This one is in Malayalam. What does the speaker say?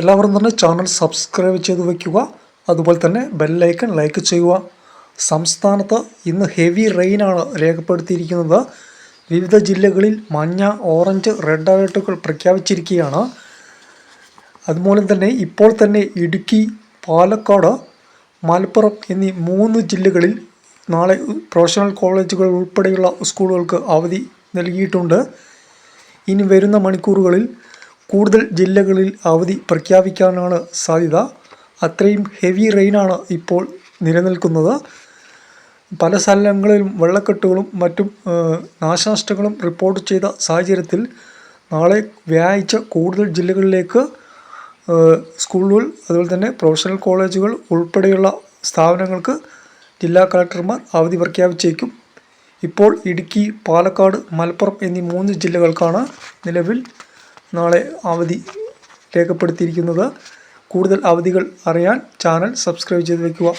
എല്ലാവരും തന്നെ ചാനൽ സബ്സ്ക്രൈബ് ചെയ്ത് വയ്ക്കുക. അതുപോലെ തന്നെ ബെല്ലൈക്കൺ ലൈക്ക് ചെയ്യുക. സംസ്ഥാനത്ത് ഇന്ന് ഹെവി റെയിനാണ് രേഖപ്പെടുത്തിയിരിക്കുന്നത്. വിവിധ ജില്ലകളിൽ മഞ്ഞ ഓറഞ്ച് റെഡ് അലേർട്ടുകൾ പ്രഖ്യാപിച്ചിരിക്കുകയാണ്. അതുമൂലം തന്നെ ഇപ്പോൾ തന്നെ ഇടുക്കി പാലക്കാട് മലപ്പുറം എന്നീ മൂന്ന് ജില്ലകളിൽ നാളെ പ്രൊഫഷണൽ കോളേജുകൾ ഉൾപ്പെടെയുള്ള സ്കൂളുകൾക്ക് അവധി നൽകിയിട്ടുണ്ട്. ഇനി വരുന്ന മണിക്കൂറുകളിൽ കൂടുതൽ ജില്ലകളിൽ അവധി പ്രഖ്യാപിക്കാനാണ് സാധ്യത. അത്രയും ഹെവി റെയിനാണ് ഇപ്പോൾ നിലനിൽക്കുന്നത്. പല സ്ഥലങ്ങളിലും വെള്ളക്കെട്ടുകളും മറ്റും നാശനഷ്ടങ്ങളും റിപ്പോർട്ട് ചെയ്ത സാഹചര്യത്തിൽ നാളെ വ്യാഴാഴ്ച കൂടുതൽ ജില്ലകളിലേക്ക് സ്കൂളുകൾ അതുപോലെ തന്നെ പ്രൊഫഷണൽ കോളേജുകൾ ഉൾപ്പെടെയുള്ള സ്ഥാപനങ്ങൾക്ക് ജില്ലാ കളക്ടർമാർ അവധി പ്രഖ്യാപിച്ചേക്കും. ഇപ്പോൾ ഇടുക്കി പാലക്കാട് മലപ്പുറം എന്നീ മൂന്ന് ജില്ലകൾക്കാണ് നിലവിൽ നാളെ അവധി രേഖപ്പെടുത്തിയിരിക്കുന്നത്. കൂടുതൽ അവധികൾ അറിയാൻ ചാനൽ സബ്സ്ക്രൈബ് ചെയ്ത് വയ്ക്കുക